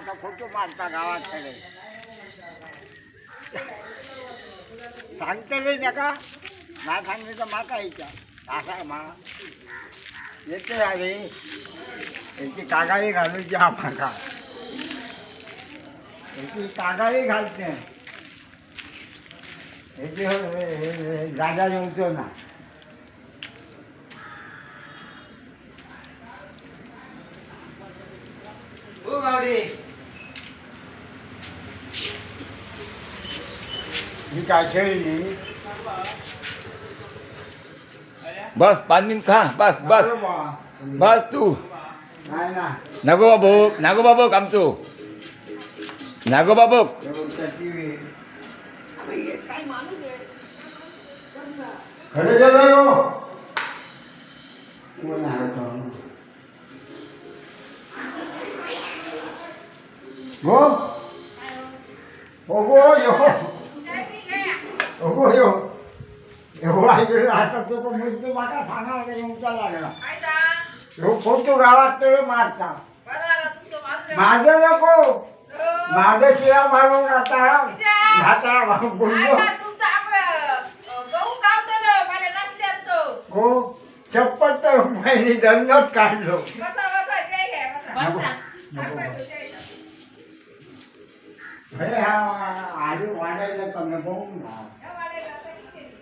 आता तो खोटं मारता गावाकडे सांगतले नका ना सांगितलं तो माका यायच्या असा मा येते तो अरे याची कागाळी घालू द्या माका याची कागाळी घालते याची जागा जेवतो ना ओ Bawade Bas panin ka, bas, bas. Bas tu. Nago babuk, nago babuk amtu. Nago babuk. Kada jalan lo. Go. Oh, go, yo. हो यो एवढा इकडे राहतात तो मृत्यू माझा सांगा तुमचा लागला लोक फोन तो गावात ते मारता माझं नको माझं शिया मारून आता आता बोललो हो चप्पल तर काढलो आधी वाढायला